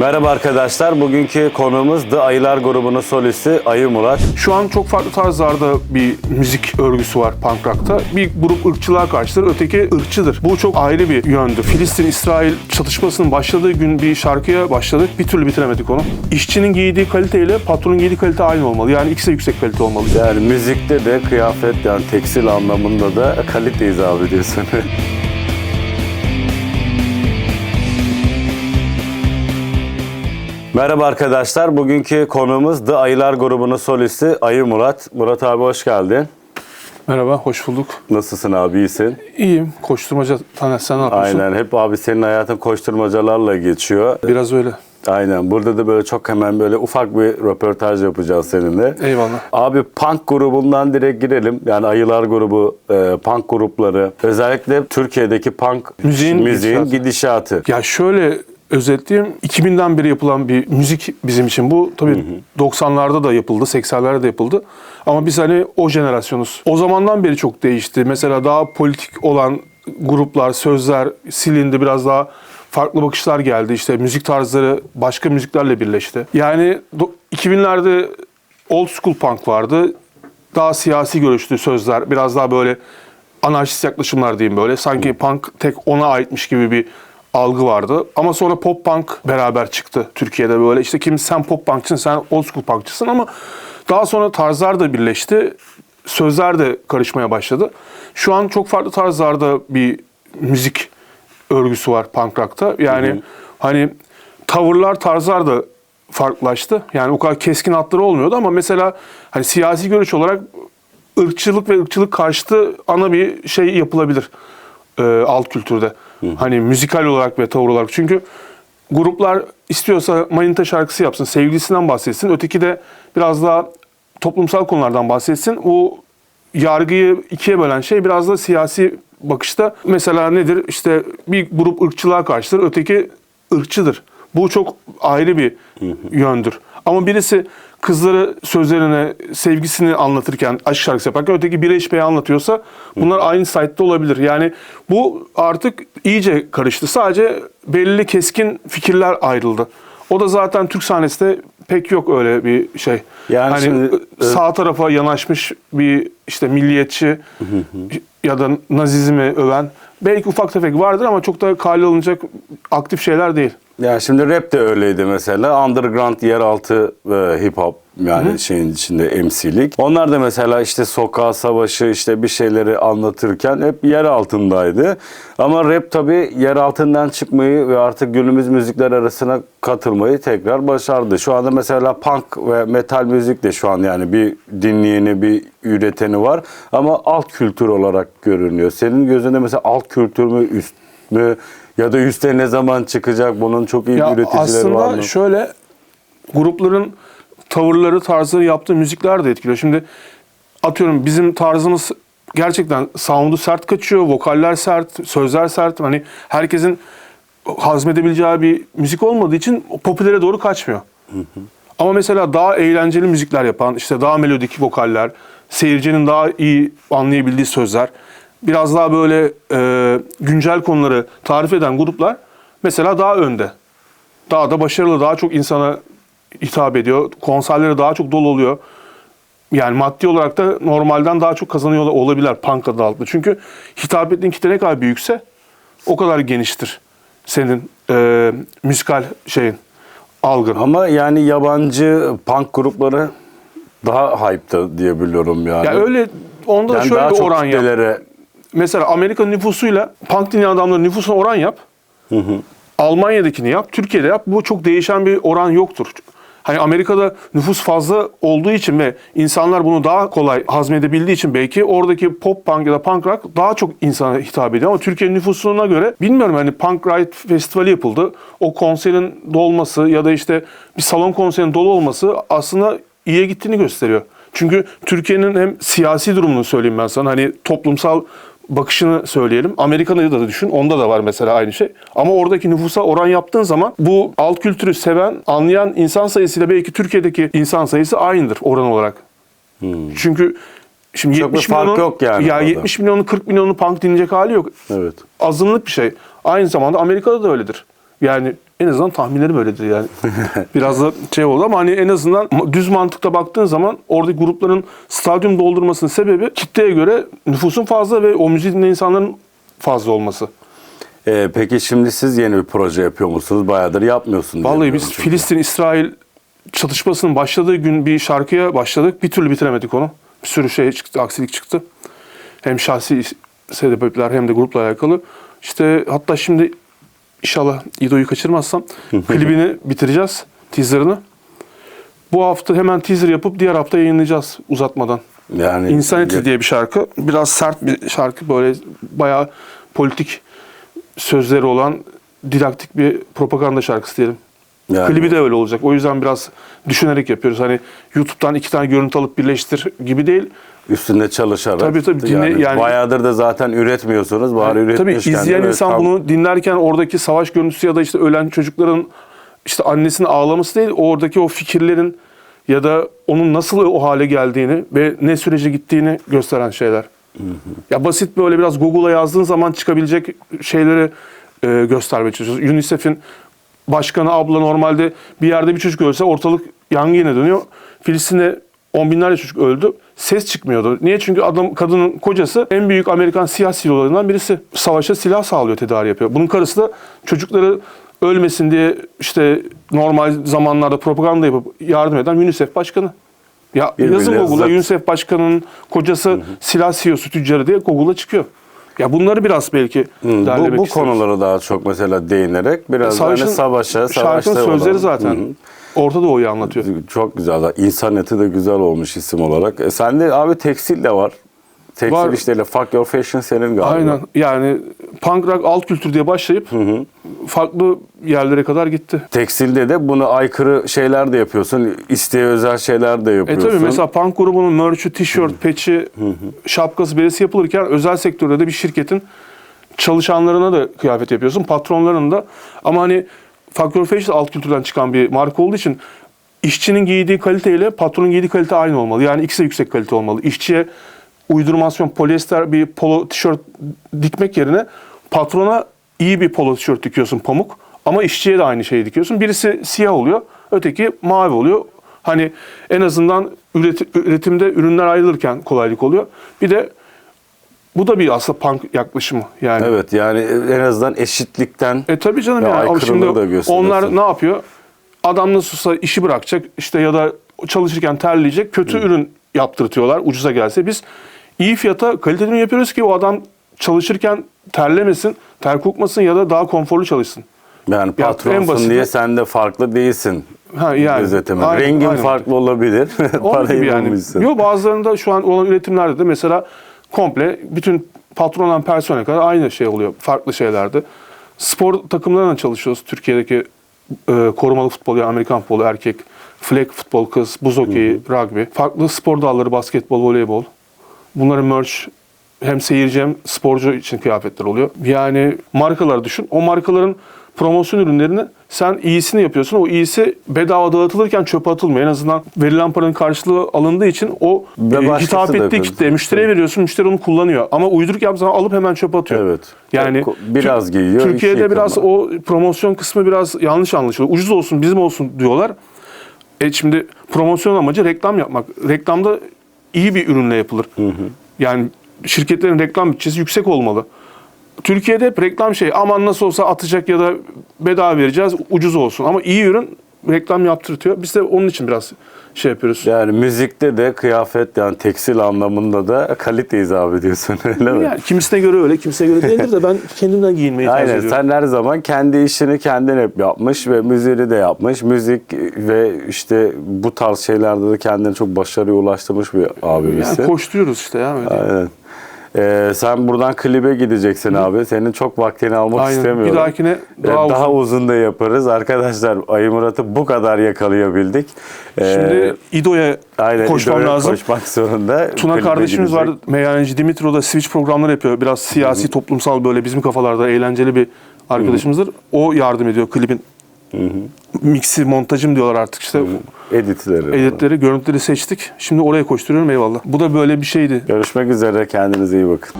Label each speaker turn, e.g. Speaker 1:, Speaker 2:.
Speaker 1: Merhaba arkadaşlar. Bugünkü konuğumuz The Ayılar grubunun solisti Ayı Murat.
Speaker 2: Şu an çok farklı tarzlarda bir müzik örgüsü var punk rock'ta. Bir grup ırkçılığa karşıdır, öteki ırkçıdır. Bu çok ayrı bir yöndür. Filistin-İsrail çatışmasının başladığı gün bir şarkıya başladık. Bir türlü bitiremedik onu. İşçinin giydiği kaliteyle patronun giydiği kalite aynı olmalı. Yani ikisi de yüksek kalite olmalı.
Speaker 1: Yani müzikte de kıyafet yani tekstil anlamında da kalite icap ediyorsun. Merhaba arkadaşlar. Bugünkü konuğumuz The Ayılar grubunun solisti Ayı Murat. Murat abi hoş geldin.
Speaker 2: Merhaba, hoş bulduk.
Speaker 1: Nasılsın abi? İyisin?
Speaker 2: İyiyim. Koşturmaca Taner sen ne yapıyorsun?
Speaker 1: Aynen. Hep abi senin hayatın koşturmacalarla geçiyor.
Speaker 2: Biraz öyle.
Speaker 1: Aynen. Burada da böyle çok hemen böyle ufak bir röportaj yapacağız seninle.
Speaker 2: Eyvallah.
Speaker 1: Abi punk grubundan direkt girelim. Yani Ayılar grubu, e, punk grupları. Özellikle Türkiye'deki punk
Speaker 2: Müziğin
Speaker 1: müziğin
Speaker 2: gidişatı.
Speaker 1: gidişatı.
Speaker 2: Ya şöyle özetleyeyim. 2000'den beri yapılan bir müzik bizim için. Bu tabii 90'larda da yapıldı, 80'lerde de yapıldı. Ama biz hani o jenerasyonuz. O zamandan beri çok değişti. Mesela daha politik olan gruplar, sözler silindi. Biraz daha farklı bakışlar geldi. İşte müzik tarzları başka müziklerle birleşti. Yani do- 2000'lerde old school punk vardı. Daha siyasi görüşlü sözler. Biraz daha böyle anarşist yaklaşımlar diyeyim böyle. Sanki punk tek ona aitmiş gibi bir algı vardı. Ama sonra pop punk beraber çıktı Türkiye'de böyle. İşte kim sen pop punkçısın, sen old school punkçısın ama daha sonra tarzlar da birleşti. Sözler de karışmaya başladı. Şu an çok farklı tarzlarda bir müzik örgüsü var punk rock'ta. Yani hani tavırlar, tarzlar da farklılaştı. Yani o kadar keskin hatları olmuyordu ama mesela hani siyasi görüş olarak ırkçılık ve ırkçılık karşıtı ana bir şey yapılabilir e, alt kültürde. Hani müzikal olarak ve tavır olarak. Çünkü gruplar istiyorsa manita şarkısı yapsın, sevgilisinden bahsetsin. Öteki de biraz daha toplumsal konulardan bahsetsin. O yargıyı ikiye bölen şey biraz da siyasi bakışta. Mesela nedir? İşte bir grup ırkçılığa karşıdır, öteki ırkçıdır. Bu çok ayrı bir yöndür. Ama birisi kızları sözlerine, sevgisini anlatırken, aşk şarkısı yaparken öteki bir HP'yi anlatıyorsa bunlar aynı site'de olabilir. Yani bu artık iyice karıştı. Sadece belli keskin fikirler ayrıldı. O da zaten Türk sahnesinde pek yok öyle bir şey.
Speaker 1: Yani
Speaker 2: hani
Speaker 1: şimdi, e,
Speaker 2: sağ tarafa yanaşmış bir işte milliyetçi ya da nazizmi öven belki ufak tefek vardır ama çok da kale alınacak aktif şeyler değil.
Speaker 1: Yani şimdi rap de öyleydi mesela. Underground yeraltı e, hip hop yani şeyin içinde MC'lik. Onlar da mesela işte sokağa savaşı işte bir şeyleri anlatırken hep yer altındaydı. Ama rap tabii yer altından çıkmayı ve artık günümüz müzikler arasına katılmayı tekrar başardı. Şu anda mesela punk ve metal müzik de şu an yani bir dinleyeni, bir üreteni var. Ama alt kültür olarak görünüyor. Senin gözünde mesela alt kültür mü, üst mü? Ya da üste ne zaman çıkacak? Bunun çok iyi
Speaker 2: Ya
Speaker 1: üreticileri
Speaker 2: aslında
Speaker 1: var mı?
Speaker 2: şöyle grupların tavırları, tarzları yaptığı müzikler de etkiliyor. Şimdi atıyorum bizim tarzımız gerçekten sound'u sert kaçıyor, vokaller sert, sözler sert. Hani herkesin hazmedebileceği bir müzik olmadığı için popülere doğru kaçmıyor. Ama mesela daha eğlenceli müzikler yapan, işte daha melodik vokaller, seyircinin daha iyi anlayabildiği sözler, biraz daha böyle e, güncel konuları tarif eden gruplar mesela daha önde. Daha da başarılı, daha çok insana hitap ediyor. Konserleri daha çok dolu oluyor. Yani maddi olarak da normalden daha çok kazanıyor olabilirler punk adı altında. Çünkü hitap ettiğin kitle ne kadar büyükse o kadar geniştir senin e, müzikal şeyin, algın.
Speaker 1: Ama yani yabancı punk grupları daha hype'ta diye biliyorum yani.
Speaker 2: Ya öyle onda da
Speaker 1: yani
Speaker 2: şöyle
Speaker 1: daha
Speaker 2: bir oran yap. Mesela Amerika nüfusuyla punk dinleyen adamların nüfusuna oran yap. Almanya'dakini yap, Türkiye'de yap. Bu çok değişen bir oran yoktur. Hani Amerika'da nüfus fazla olduğu için ve insanlar bunu daha kolay hazmedebildiği için belki oradaki pop punk ya da punk rock daha çok insana hitap ediyor. Ama Türkiye nüfusuna göre bilmiyorum hani Punk Ride Festivali yapıldı. O konserin dolması ya da işte bir salon konserinin dolu olması aslında iyiye gittiğini gösteriyor. Çünkü Türkiye'nin hem siyasi durumunu söyleyeyim ben sana hani toplumsal bakışını söyleyelim. Amerika'da da düşün. Onda da var mesela aynı şey. Ama oradaki nüfusa oran yaptığın zaman bu alt kültürü seven, anlayan insan sayısıyla belki Türkiye'deki insan sayısı aynıdır oran olarak. Çünkü şimdi
Speaker 1: Çok bir
Speaker 2: 70
Speaker 1: fark
Speaker 2: milyonun,
Speaker 1: yok yani
Speaker 2: Ya
Speaker 1: orada.
Speaker 2: 70 milyonu 40 milyonu punk dinleyecek hali yok.
Speaker 1: evet.
Speaker 2: Azınlık bir şey. Aynı zamanda Amerika'da da öyledir. Yani En azından tahminlerim öyledir yani. Biraz da şey oldu ama hani en azından düz mantıkta baktığın zaman oradaki grupların stadyum doldurmasının sebebi kitleye göre nüfusun fazla ve o müziği dinleyen insanların fazla olması.
Speaker 1: Ee, peki şimdi siz yeni bir proje yapıyor musunuz? Bayağıdır yapmıyorsunuz.
Speaker 2: Vallahi biz. Filistin-İsrail çatışmasının başladığı gün bir şarkıya başladık. Bir türlü bitiremedik onu. Bir sürü şey çıktı, aksilik çıktı. Hem şahsi sebepler hem de grupla alakalı. İşte hatta şimdi inşallah İdo'yu kaçırmazsam klibini bitireceğiz, teaserını. Bu hafta hemen teaser yapıp diğer hafta yayınlayacağız uzatmadan.
Speaker 1: Yani
Speaker 2: Insanity diye bir şarkı. Biraz sert bir şarkı böyle bayağı politik sözleri olan didaktik bir propaganda şarkısı diyelim.
Speaker 1: Yani-
Speaker 2: Klibi de öyle olacak. O yüzden biraz düşünerek yapıyoruz. Hani YouTube'dan iki tane görüntü alıp birleştir gibi değil.
Speaker 1: üstünde çalışarak.
Speaker 2: Tabii, tabii, dinle-
Speaker 1: yani,
Speaker 2: yani-
Speaker 1: Bayağıdır da zaten üretmiyorsunuz. Bari
Speaker 2: Tabii
Speaker 1: üretmişken.
Speaker 2: izleyen insan
Speaker 1: tam-
Speaker 2: bunu dinlerken oradaki savaş görüntüsü ya da işte ölen çocukların işte annesinin ağlaması değil, oradaki o fikirlerin ya da onun nasıl o hale geldiğini ve ne sürece gittiğini gösteren şeyler. Ya basit böyle biraz Google'a yazdığın zaman çıkabilecek şeyleri e, göstermeye çalışıyoruz. UNICEF'in başkanı abla normalde bir yerde bir çocuk ölse ortalık yangına dönüyor. Filistin'de on binlerce çocuk öldü. Ses çıkmıyordu. Niye? Çünkü adam kadının kocası en büyük Amerikan silah silolarından birisi. Savaşa silah sağlıyor, tedarik yapıyor. Bunun karısı da çocukları ölmesin diye işte normal zamanlarda propaganda yapıp yardım eden UNICEF başkanı. Ya yazın Google'a. UNICEF başkanının kocası silah CEO'su tüccarı diye Google'a çıkıyor. Ya bunları biraz belki
Speaker 1: Hı,
Speaker 2: derlemek
Speaker 1: bu, bu konulara daha çok mesela değinerek biraz
Speaker 2: Savaşın,
Speaker 1: hani savaşa, savaşta
Speaker 2: şarkının sözleri
Speaker 1: olan-
Speaker 2: zaten
Speaker 1: Hı hı.
Speaker 2: Orta Doğu'yu anlatıyor.
Speaker 1: Çok güzel. İnsan eti de güzel olmuş isim olarak. E, sende abi tekstil de var. Tekstil
Speaker 2: Var.
Speaker 1: işleriyle Fuck Your Fashion senin galiba.
Speaker 2: Aynen. Yani punk rock alt kültür diye başlayıp farklı yerlere kadar gitti.
Speaker 1: Tekstilde de bunu aykırı şeyler de yapıyorsun. İsteğe özel şeyler de
Speaker 2: E
Speaker 1: yapıyorsun.
Speaker 2: tabii mesela punk grubunun merch'ü, tişört, peçi, şapkası, beresi yapılırken özel sektörde de bir şirketin çalışanlarına da kıyafet yapıyorsun, patronlarına da. Ama hani Factor Fashion alt kültürden çıkan bir marka olduğu için işçinin giydiği kaliteyle patronun giydiği kalite aynı olmalı. Yani ikisi de yüksek kalite olmalı. İşçiye uydurmasyon, polyester bir polo tişört dikmek yerine patrona iyi bir polo tişört dikiyorsun pamuk. Ama işçiye de aynı şeyi dikiyorsun. Birisi siyah oluyor, öteki mavi oluyor. Hani en azından üreti- üretimde ürünler ayrılırken kolaylık oluyor. Bir de bu da bir aslında punk yaklaşımı yani.
Speaker 1: Evet yani en azından eşitlikten
Speaker 2: E tabii canım
Speaker 1: Ve
Speaker 2: yani. Şimdi onlar ne yapıyor? Adam nasılsa işi bırakacak işte ya da çalışırken terleyecek. Kötü ürün yaptırtıyorlar ucuza gelse. Biz iyi fiyata kaliteli yapıyoruz ki o adam çalışırken terlemesin, ter kokmasın ya da daha konforlu çalışsın.
Speaker 1: yani
Speaker 2: Ya, en
Speaker 1: patronsun
Speaker 2: basiti-
Speaker 1: diye sen de farklı değilsin.
Speaker 2: Ha yani.
Speaker 1: Gözeteme.
Speaker 2: Aynen,
Speaker 1: Rengin
Speaker 2: aynen.
Speaker 1: farklı olabilir. Parayı
Speaker 2: yani.
Speaker 1: bulmuşsun.
Speaker 2: Yok bazılarında şu an olan üretimlerde de mesela komple bütün patron olan personel kadar aynı şey oluyor. Farklı şeylerde. Spor takımlarına çalışıyoruz. Türkiye'deki e, korumalı futbol yani Amerikan futbolu erkek, flag futbol kız, buz hokeyi, rugby. Farklı spor dalları basketbol, voleybol. Bunların merch hem seyirci hem sporcu için kıyafetler oluyor. Yani markalar düşün. O markaların promosyon ürünlerini sen iyisini yapıyorsun. O iyisi bedava dağıtılırken çöpe atılmıyor. En azından verilen paranın karşılığı alındığı için o
Speaker 1: Ve
Speaker 2: e, hitap ettiği kitleye, müşteriye veriyorsun. Müşteri onu kullanıyor. Ama uyduruk yaptığı zaman alıp hemen çöpe atıyor.
Speaker 1: Evet.
Speaker 2: Yani
Speaker 1: biraz giyiyor,
Speaker 2: Türkiye'de
Speaker 1: hiç
Speaker 2: biraz o promosyon kısmı biraz yanlış anlaşılıyor. Ucuz olsun, bizim olsun diyorlar. E şimdi promosyon amacı reklam yapmak. Reklamda iyi bir ürünle yapılır. Yani şirketlerin reklam bütçesi yüksek olmalı. Türkiye'de hep reklam şey aman nasıl olsa atacak ya da bedava vereceğiz ucuz olsun. Ama iyi ürün reklam yaptırtıyor. Biz de onun için biraz şey yapıyoruz.
Speaker 1: Yani müzikte de kıyafet yani tekstil anlamında da kaliteyiz abi diyorsun öyle mi?
Speaker 2: Yani kimisine göre öyle, kimisine göre değildir de ben kendimden giyinmeyi tercih
Speaker 1: Aynen
Speaker 2: ediyorum.
Speaker 1: sen her zaman kendi işini kendin hep yapmış ve müziğini de yapmış. Müzik ve işte bu tarz şeylerde de kendini çok başarıya ulaştırmış bir abimizsin.
Speaker 2: Yani koşturuyoruz işte ya. Öyle.
Speaker 1: Aynen. Ee, sen buradan klibe gideceksin abi. Senin çok vaktini almak
Speaker 2: Aynen.
Speaker 1: istemiyorum.
Speaker 2: Bir dahakine
Speaker 1: Ee,
Speaker 2: daha,
Speaker 1: daha
Speaker 2: uzun.
Speaker 1: uzun da yaparız. Arkadaşlar Ayı Murat'ı bu kadar yakalayabildik. Ee,
Speaker 2: Şimdi İdo'ya
Speaker 1: aynen,
Speaker 2: koşmam
Speaker 1: İdo'ya
Speaker 2: lazım.
Speaker 1: Koşmak zorunda.
Speaker 2: Tuna kardeşimiz
Speaker 1: gidecek.
Speaker 2: var. Meyhaneci Dimitro da switch programları yapıyor. Biraz siyasi, toplumsal böyle bizim kafalarda eğlenceli bir arkadaşımızdır. O yardım ediyor klibin. Mixi, montajım diyorlar artık işte.
Speaker 1: Editleri.
Speaker 2: Editleri, görüntüleri seçtik. Şimdi oraya koşturuyorum eyvallah. Bu da böyle bir şeydi.
Speaker 1: Görüşmek üzere. Kendinize iyi bakın.